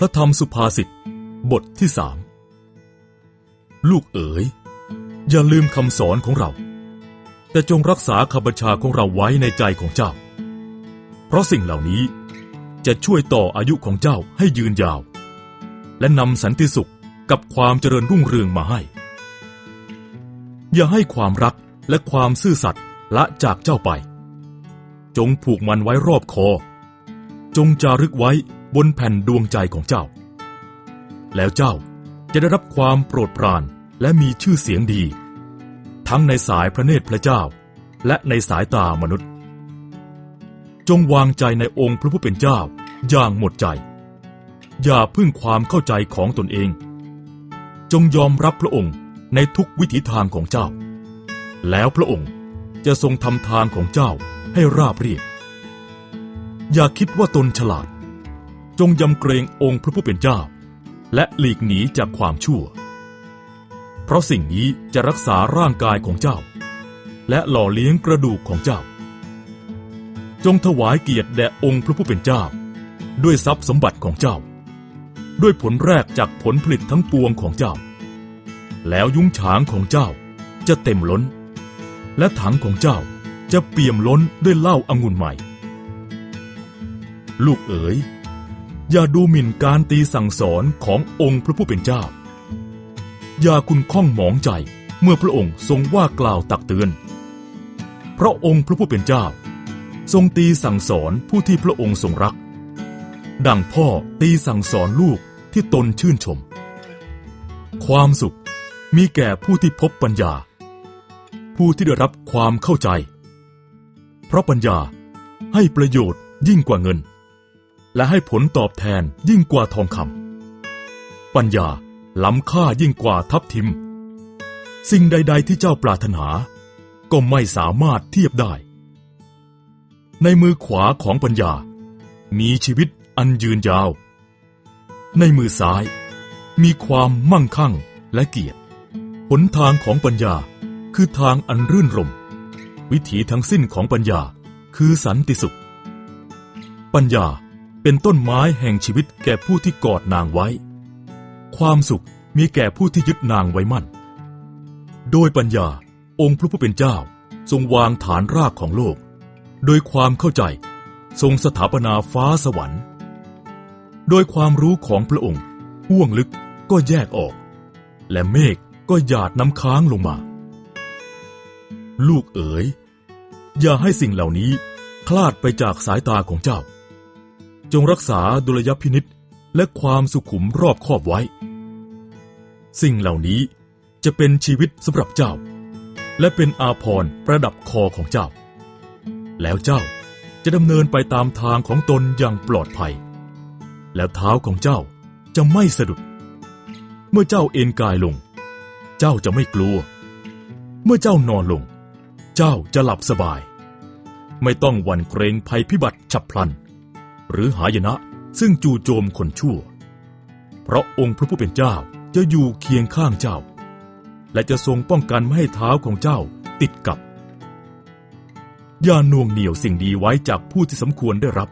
พระธรรมสุภาษิตบทที่สามลูกเอ๋ย อย่าลืมคำสอนของเรา แต่จงรักษาคำบัญชาของเราไว้ในใจของเจ้า เพราะสิ่งเหล่านี้จะช่วยต่ออายุของเจ้าให้ยืนยาว และนำสันติสุขกับความเจริญรุ่งเรืองมาให้ อย่าให้ความรักและความซื่อสัตย์ละจากเจ้าไป จงผูกมันไว้รอบคอ จงจารึกไว้ บนแผ่นดวงใจของเจ้า แล้วเจ้าจะได้รับความโปรดปรานและมีชื่อเสียงดี ทั้งในสายพระเนตรพระเจ้า และในสายตามนุษย์ จงวางใจในองค์พระผู้เป็นเจ้าอย่างหมดใจ อย่าพึ่งความเข้าใจของตนเอง จงยอมรับพระองค์ในทุกวิถีทางของเจ้า แล้วพระองค์จะทรงทำทางของเจ้าให้ราบเรียบอย่าคิดว่าตนฉลาด จงยำเกรงองค์พระผู้เป็นเจ้า และหลีกหนีจากความชั่ว เพราะสิ่งนี้จะรักษาร่างกายของเจ้า และหล่อเลี้ยงกระดูกของเจ้า จงถวายเกียรติแด่องค์พระผู้เป็นเจ้า ด้วยทรัพย์สมบัติของเจ้า ด้วยผลแรกจากผลผลิตทั้งปวงของเจ้า แล้วยุ้งฉางของเจ้าจะเต็มล้น และถังของเจ้าจะเปี่ยมล้นด้วยเหล้าอางุ่นใหม่ ลูกเอ๋ย อย่าดูหมิ่นการตีสั่งสอนขององค์พระผู้เป็นเจ้า อย่าคุณข้องหมองใจเมื่อพระองค์ทรงว่ากล่าวตักเตือนเพราะองค์พระผู้เป็นเจ้า ทรงตีสั่งสอนผู้ที่พระองค์ทรงรัก ดังพ่อตีสั่งสอนลูกที่ตนชื่นชม ความสุขมีแก่ผู้ที่พบปัญญา ผู้ที่ได้รับความเข้าใจ เพราะปัญญาให้ประโยชน์ยิ่งกว่าเงิน และให้ผลตอบแทนยิ่งกว่าทองคำปัญญาล้ำค่ายิ่งกว่าทับทิม สิ่งใด ๆ ที่เจ้าปรารถนา ก็ไม่สามารถเทียบได้ ในมือขวาของปัญญา มีชีวิตอันยืนยาว ในมือซ้าย มีความมั่งคั่งและเกียรติหนทางของปัญญาคือทางอันรื่นรม วิถีทั้งสิ้นของปัญญาคือสันติสุข ปัญญา เป็นต้นไม้แห่งชีวิตแก่ผู้ที่กอดนางไว้ ความสุขมีแก่ผู้ที่ยึดนางไว้มั่น โดยปัญญาองค์พระผู้เป็นเจ้าทรงวางฐานรากของโลก โดยความเข้าใจทรงสถาปนาฟ้าสวรรค์ โดยความรู้ของพระองค์ห่วงลึกก็แยกออก และเมฆก็หยาดน้ำค้างลงมา ลูกเอ๋ย อย่าให้สิ่งเหล่านี้คลาดไปจากสายตาของเจ้า จงรักษาดุลยพินิษและความสุขุมรอบคอบไว้ สิ่งเหล่านี้จะเป็นชีวิตสำหรับเจ้า และเป็นอาภรณ์ประดับคอของเจ้า แล้วเจ้าจะดำเนินไปตามทางของตนอย่างปลอดภัย แล้วเท้าของเจ้าจะไม่สะดุด เมื่อเจ้าเอนกายลง เจ้าจะไม่กลัว เมื่อเจ้านอนลง เจ้าจะหลับสบาย ไม่ต้องหวั่นเกรงภัยพิบัติฉับพลัน หรือหายนะ ซึ่งจู่โจมคนชั่ว เพราะองค์พระผู้เป็นเจ้าจะอยู่เคียงข้างเจ้า และจะทรงป้องกันไม่ให้เท้าของเจ้าติดกับอย่าน่วงเหนี่ยวสิ่งดีไว้จากผู้ที่สมควรได้รับ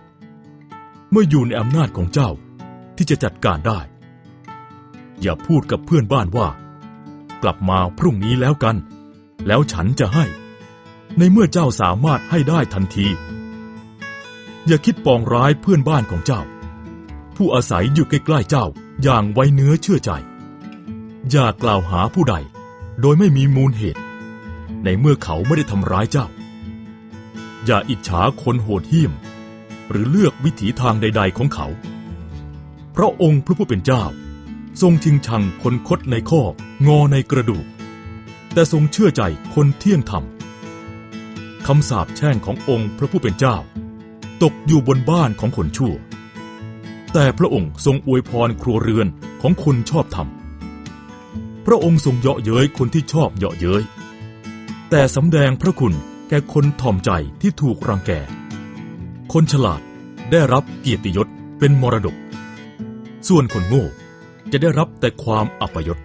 เมื่ออยู่ในอำนาจของเจ้าที่จะจัดการได้ อย่าพูดกับเพื่อนบ้านว่า กลับมาพรุ่งนี้แล้วกัน แล้วฉันจะให้ ในเมื่อเจ้าสามารถให้ได้ทันที อย่าคิดปองร้ายเพื่อนบ้านของเจ้า ผู้อาศัยอยู่ใกล้ๆเจ้าอย่างไว้เนื้อเชื่อใจ อย่ากล่าวหาผู้ใด โดยไม่มีมูลเหตุ ในเมื่อเขาไม่ได้ทำร้ายเจ้า อย่าอิจฉาคนโหดเหี้ยม หรือเลือกวิถีทางใด ๆของเขา เพราะองค์พระผู้เป็นเจ้า ทรงชิงชังคนคดในข้องอในกระดูก แต่ทรงเชื่อใจคนเที่ยงธรรมคำสาปแช่งขององค์พระผู้เป็นเจ้า ตกอยู่บนบ้านของคนชั่ว แต่พระองค์ทรงอวยพรครัวเรือนของคนชอบธรรม พระองค์ทรงเยาะเย้ยคนที่ชอบเยาะเย้ย แต่สำแดงพระคุณแก่คนถ่อมใจที่ถูกรังแก คนฉลาดได้รับเกียรติยศเป็นมรดก ส่วนคนโง่จะได้รับแต่ความอัปยศ